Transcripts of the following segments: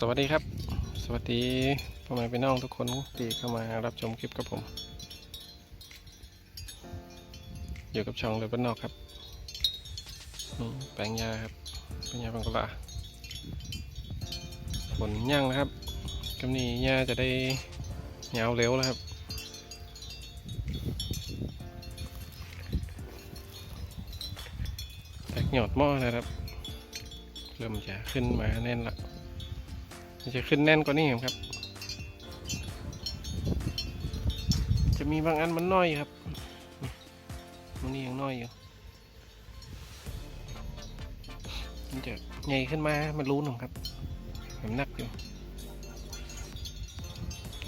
สวัสดีครับ สวัสดีพ่อแม่พี่น้องทุกคนที่เข้ามารับชมคลิปกับผม อยู่กับช่องเลยบ้านนอกครับแปลงยาครับแปลงยาบังกลาฝนย่างนะครับกำนี้ยาจะได้เหงาเร็วแล้วครับแตกหยอดหม้อนะครับ เริ่มจะขึ้นมาแน่นละ จะขึ้นแน่นกว่านี้ครับ จะมีบางอันมันน้อยครับมันนี่ยังน้อยอยู่มันจะใหญ่ขึ้นมา มันรู้หนึ่งครับมันหนักอยู่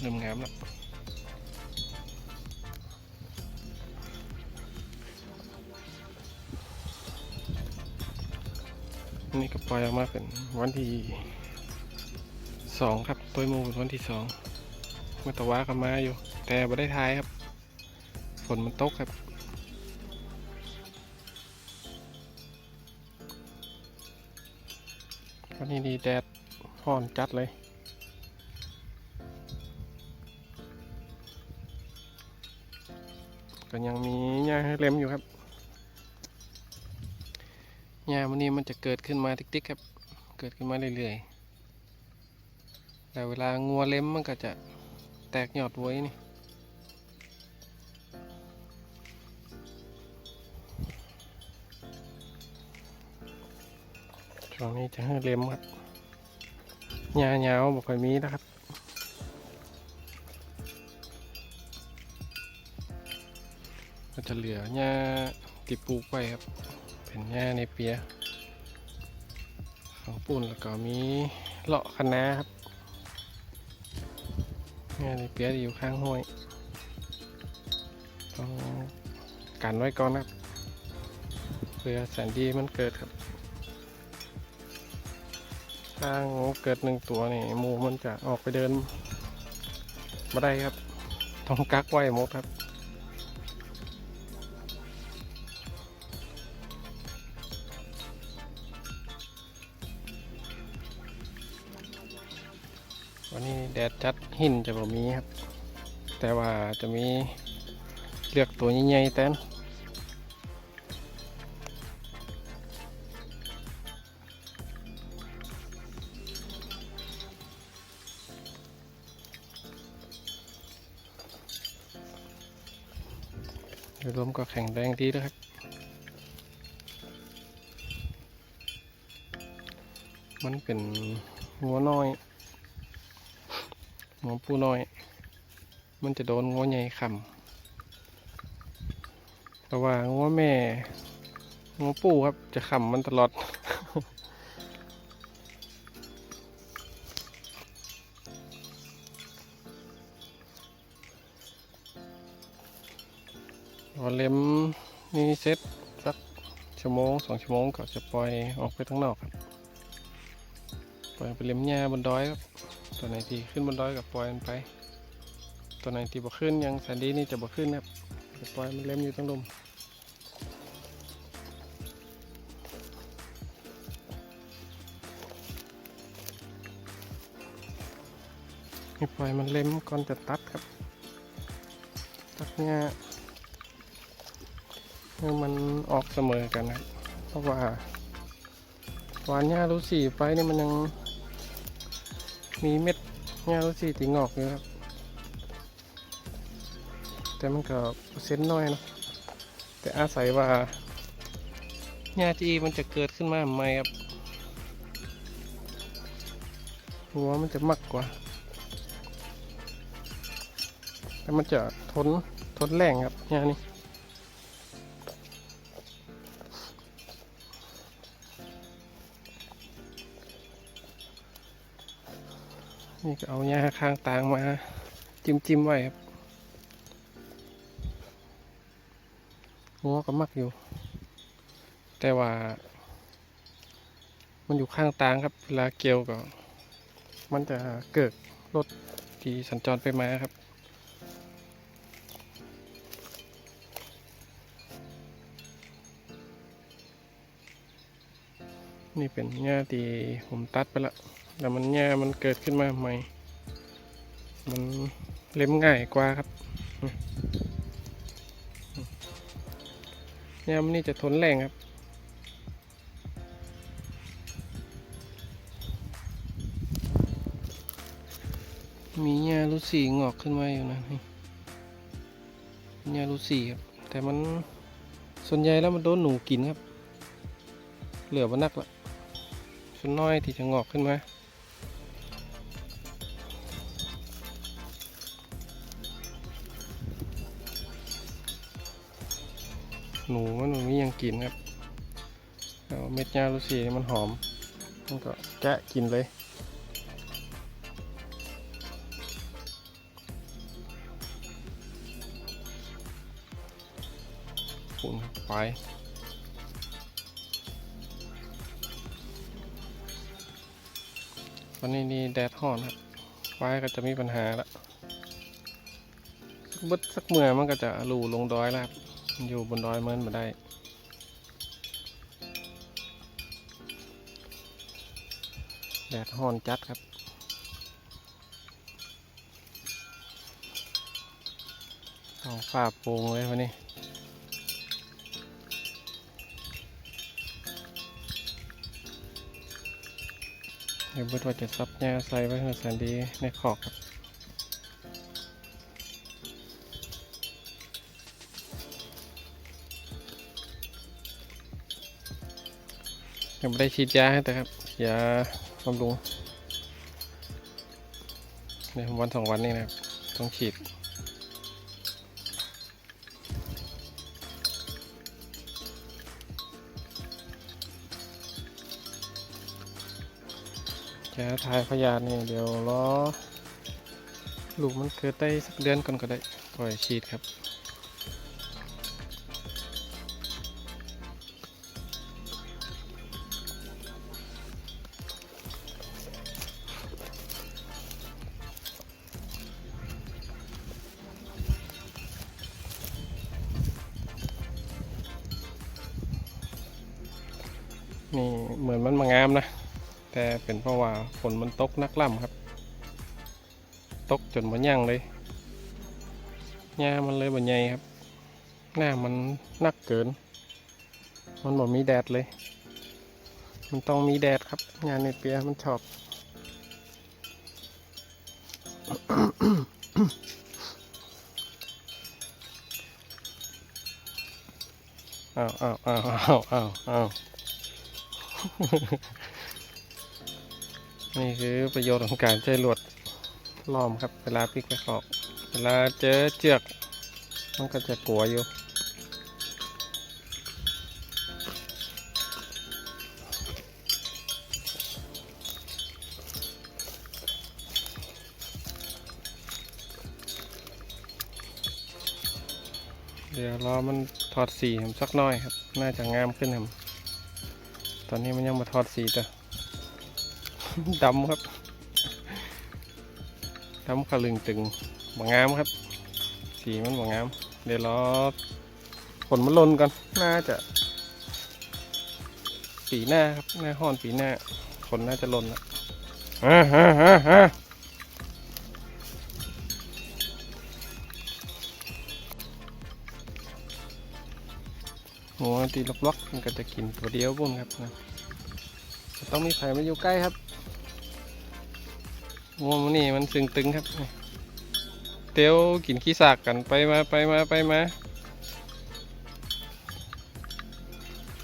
เริ่มงามแล้วนี่ก็ปล่อยออกมาเป็นวันที่ สองครับตัวมูเป็นวันที่สองมื่อตะวาก็มาอยู่ แต่ไม่ได้ทายครับ ฝนมันตกครับวันนี้ดีแดดห้อนจัดเลยก็ยังมีหญ้าให้เล็มอยู่ครับหญ้าวันนี้มันจะเกิดขึ้นมาติ๊กๆครับ เกิดขึ้นมาเรื่อยๆ แต่เวลางัวเล็มมันก็จะแตกยอดไว้นี่ช่วงนี้จะให้เล็มครับหญ้าหงาบ่ค่อยมีนะครับก็จะเหลือหญ้าติปลูกไว้ครับ เป็นหญ้าในเปียของปุ่นแล้วก็มีเลาะคะน้าครับ งานในเปียอยู่ข้างห้วยต้องกันไว้ก่อนครับเพื่อแสนดีมันเกิดครับ ถ้างูเกิดหนึ่งตัวนี่หมูมันจะออกไปเดินมาได้ครับ ต้องกักไว้หมดครับ วันนี้แดดจัดหินจะบ่มีครับ แต่ว่าจะมีเลือกตัวใหญ่ๆแตนรวมก็แข็งแรงดีนะครับมันเป็นหัวน้อย หมอปูน้อย มันจะโดนงัวใหญ่ขำเพราะว่างัวแม่งัวปูครับจะขำมันตลอดพอเล็มนี่เซ็ตสักชั่วโมงสองชั่วโมงก็จะปล่อยออกไปข้างนอกครับ ปล่อยไปเล็มหญ้าบนดอยครับ ตัวไหนที่ขึ้นบนดอยกับปล่อยมันไป ตัวไหนที่บ่ขึ้นยังแสนดีนี่จะบ่ขึ้นนะครับปล่อยมันเล็มอยู่ตั้งลมให้ปล่อยมันเล็มก่อนจะตัดครับ ตัดเนี่ยให้มันออกเสมอกันนะครับเพราะว่าหวานหญ้ารู้สีไปนี่มันยัง มีเม็ดหญ้ารู้สีที่งอกอยู่ครับ แต่มันก็เปอร์เซ็นต์น้อยนะแต่อาศัยว่าหญ้าที่มันจะเกิดขึ้นมาใหม่ครับ หัวมันจะมักกว่า แต่มันจะทนทนแรงครับหญ้านี่ นี่ก็เอาหญ้าข้างตางมา จิ้มจิ้มๆไว้ครับงัวก็มักอยู่ แต่ว่า มันอยู่ข้างตางครับ เวลาเกี่ยวก็ มันจะเกิดรถที่สัญจรไปมาครับนี่เป็นหญ้าที่ผมตัดไปละ แต่มันแย่มันเกิดขึ้นมาใหม่ มันเล็มง่ายกว่าครับแย่มันนี่จะทนแรงครับมีหญ้าลูสีงอกขึ้นมาอยู่นะนี่หญ้าลูสีครับ แต่มันส่วนใหญ่แล้วมันโดนหนูกินครับ เหลือมันนักละส่วนน้อยที่จะงอกขึ้นมา หนูมันมันมียังกินครับเอาเม็ดหญ้าลูสีนี่มันหอมมันก็แกะกินเลยฝุ่นไฟวันนี้นี่แดดห่อนครับไฟก็จะมีปัญหาละสักบึดสักเมื่อมันก็จะรูลงดอยแล้วครับ อยู่บนดอยเมันมาได้แดดห่อนจัดครับเอาฝ้าโปร่งเลยวันนี้เดี๋ยวเบิดว่าจะซับหญ้าใส่ไว้ให้แสนดีในขอกครับ ยังไม่ได้ฉีดยาให้แต่ครับยาบำรุงในวันสองวันนี้นะครับ ต้องฉีดจะถ่ายพยานนี่เดี๋ยวรอลูกมันเกิดได้สักเดือนก่อนก็ได้ปล่อยฉีดครับ ฝนมันตกนักล่ำครับ ตกจนมันยั่งเลยหญ้ามันเลยบ่ใหญ่ครับ หน้ามันนักเกิน มันบ่มีแดดเลย มันต้องมีแดดครับหญ้าเนเปียมันชอบอ้าวอ้าวอ้าวอ้าวอ้าวอ้าว นี่คือประโยชน์ของการใช้ลวดล้อมครับ เวลาพลิกไปขอบเวลาเจอเจือก มันก็จะกลัวอยู่เดี๋ยวรอมันถอดสีผมสักหน้อยครับ น่าจะงามขึ้นครับ ตอนนี้มันยังมาถอดสีแต่ ดำครับดำขลึงตึงบางงามครับ สีมันบางงาม เดี๋ยวรอผลมันลนก่อนน่าจะ ปีหน้าครับหน้าห้อนปีหน้าผลน่าจะลนแล้วฮ่าฮ่าฮ่าฮ่าหัวตีล็อกๆมันก็จะกินตัวเดียวบุ่นครับนะต้องมีไผ่มาอยู่ใกล้ครับ งัวมันนี่มันตึงตึงครับ เตียวกินขี้สากกันไปมาไปมาไปมา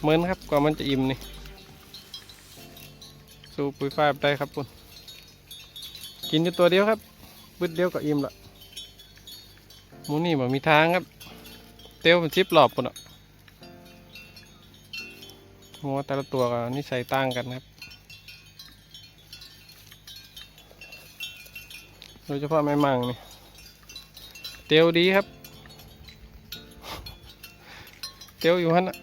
เหมือนครับกว่ามันจะอิ่มนี่ สู้ปุ๋ยฝ้ายได้ครับคุณกินอยู่ตัวเดียวครับบึดเดียวก็อิ่มละมูนี่มันมีทางครับ เตียวมันชิปหลอบปุ่นอะงัวแต่ละตัวก็นิสัยต่างกันครับ โด ยเฉพาะแม่มังนี่เตียวดีครับ เตียวอยู่ฮันน่ะ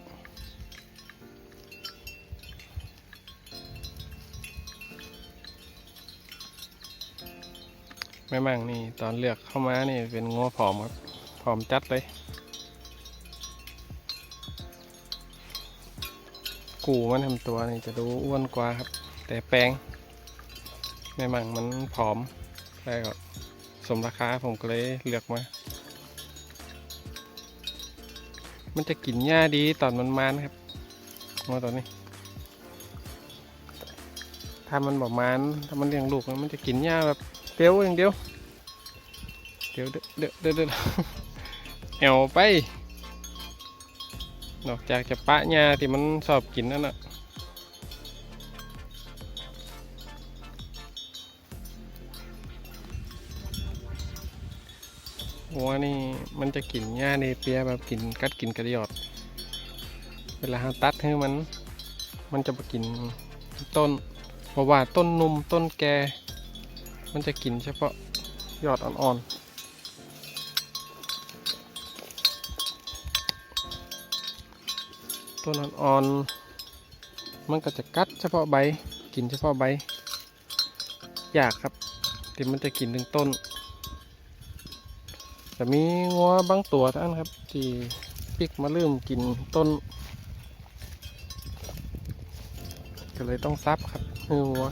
แม่มังนี่ตอนเลือกเข้ามานี่เป็นงัวผอมครับผอมจัดเลย กูมันทำตัวนี่จะดูอ้วนกว่าครับ แต่แปลงแม่มังมันผอม แล้วก็สมราคาผมก็เลยเลือกมา มันจะกินหญ้าดีตอนมันมานครับมาตัวนี้ ถ้ามันบอกมานถ้ามันเลี้ยงลูกมันจะกินหญ้าแบบเปรี้ยวอย่างเดียว เดี๋ยวเดี๋ยวเดี๋ยวเดี๋ยวเอวไป นอกจากจะปะหญ้าที่มันชอบกินนั่นน่ะ วัวนี่มันจะกินหญ้าเนเปียแบบกินกัดกินกระยอด เวลาเราตัดให้มัน มันจะมากินต้นเพราะว่าต้นนุ่มต้นแก่ มันจะกินเฉพาะยอดอ่อนๆต้นอ่อนๆ มันก็จะกัดเฉพาะใบ กินเฉพาะใบอยากครับที่มันจะกินถึงต้น แต่มีงัวบางตัวท่านครับ ที่ปิกมาเริ่มกินต้น ก็เลยต้องซับครับคืองัว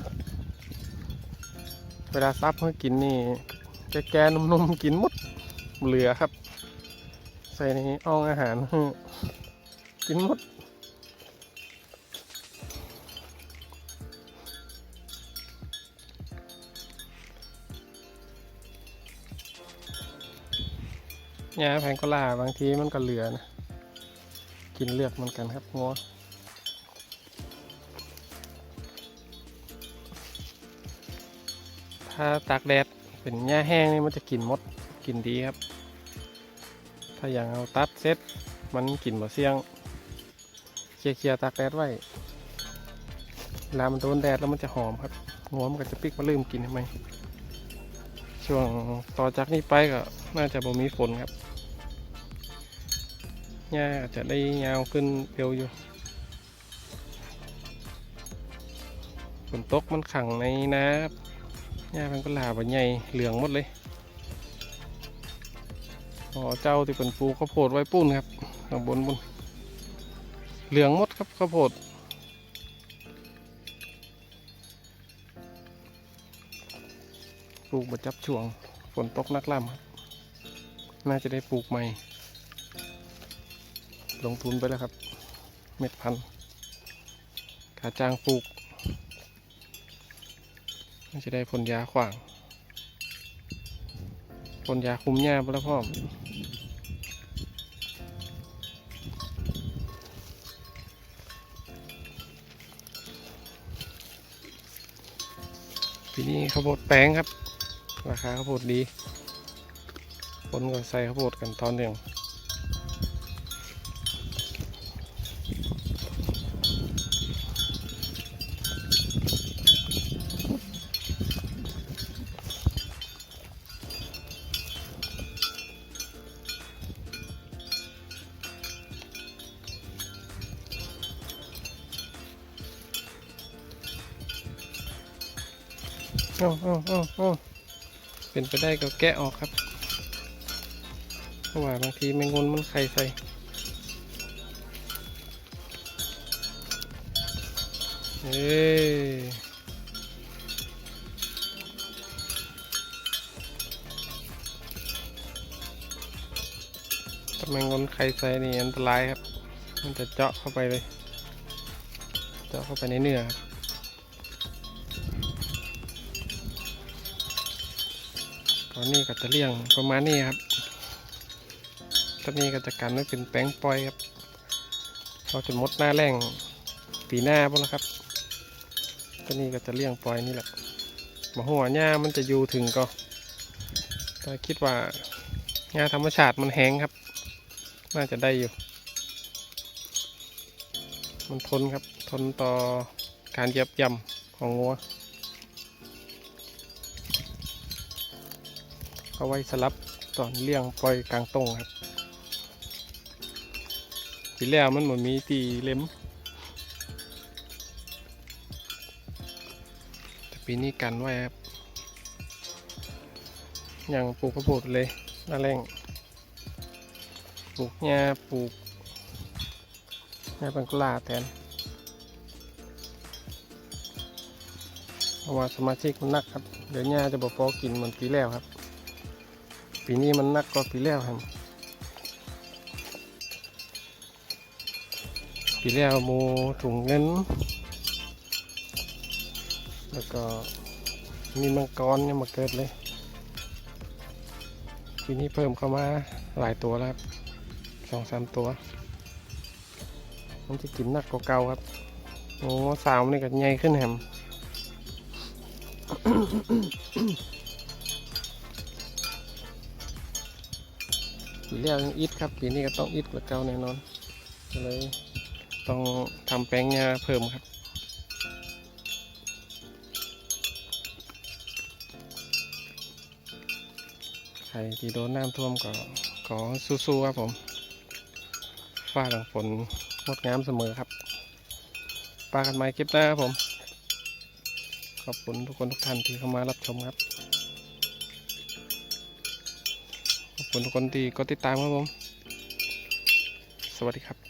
เวลาซับเพื่อกินนี่แก่ๆนุ่มๆกินหมดเหลือครับ ใส่ในอ่องอาหารกินหมด หญ้าแพงก็ล่าบางทีมันก็เหลือนะ กินเลือกเหมือนกันครับงัวถ้าตากแดดเป็นหญ้าแห้งนี่มันจะกินมดกินดีครับ ถ้าอย่างเอาตัดเซ็ตมันกินบ่เสี่ยง เคลียร์ๆตากแดดไว้ลามันโดนแดดแล้วมันจะหอมครับงัวมันก็จะปิกมาลืมกินทำไม ช่วงต่อจากนี้ไปก็น่าจะบ่มีฝนครับ หญ้าจะได้ยาวขึ้นเร็วอยู่ฝนตกมันขังในน้ำหญ้ามันก็ลาบใหญ่เหลืองหมดเลยพอเจ้าที่เป็นปลูกข้าวโพดไว้ปุ้นครับข้างบนบนเหลืองหมดครับข้าวโพดปลูกประจับช่วงฝนตกนักล่ำครับน่าจะได้ปลูกใหม่ ลงทุนไปแล้วครับ เม็ดพันธุ์ขาจ้างปลูกน่จะได้พ่นยาขวางพ่นยาคุมหญ้าไปแล้วพ่อมปีนี้ข้าวโพดแปลงครับ ราคาข้าวโพดดีคนก็ใส่ข้าวโพดกันตอนหนึ่ง เอ้าเอ้าเอ้าเอ้าเป็นไปได้ก็แกะออกครับเพราะว่าบางทีแมงงนมันไข่ใส่เอ้ยถ้าแมงงนไข่ใส่นี่อันตรายครับ มันจะเจาะเข้าไปเลย เจาะเข้าไปในเนื้อครับ อนนี้ก็จะเลี้ยงประมาณนี้ครับตอนนี้ก็จะกันไว้เป็นแป้งปล่อยครับเราจะมดหน้าแรงปีหน้าพวกแล้วครับตอนนี้ก็จะเลี้ยงปล่อยนี่แหละมาหัวหญ้ามันจะอยู่ถึงก็แต่คิดว่าหญ้าธรรมชาติมันแห้งครับ น่าจะได้อยู่ มันทนครับ ทนต่อการเยียบย่ำของงัว เอาไว้สลับตอนเลี้ยงปล่อยกลางตรงครับปีแล้วมันเหมือนมีตีเล็มแต่ปีนี้กันไว้ครับอย่างปลูกข้าวโพดเลยหน้าแรงปลูกหญ้าปลูกหญ้าปังกลาแทนราะว่าสมาชิกมันนักครับ เดี๋ยวหญ้าจะบอกพอกินเหมือนปีแล้วครับ ปีนี้มันนักกว่าปีแล้วครับ ปีแล้วหมูถุงเงิน แล้วก็มีมังกรเนี่ยมาเกิดเลย ปีนี้เพิ่มเข้ามาหลายตัวแล้วครับสองสามตัว มันจะกินหนักกว่าเก่าครับโอ้สาวนี่ก็ใหญ่ขึ้นแฮม ปีแล้วยังอิดครับปีนี้ก็ต้องอิดกว่าเก่าแน่นอนก็เลยต้องทำแปลงยาเพิ่มครับใครที่โดนน้ำท่วมก็ขอสู้ๆครับผมฟ้าหลังฝนงดงามเสมอครับปากันใหม่คลิปหน้าครับผม ขอบคุณทุกคนทุกท่านที่เข้ามารับชมครับ คุณทุกคนที่กดติดตามครับผม สวัสดีครับ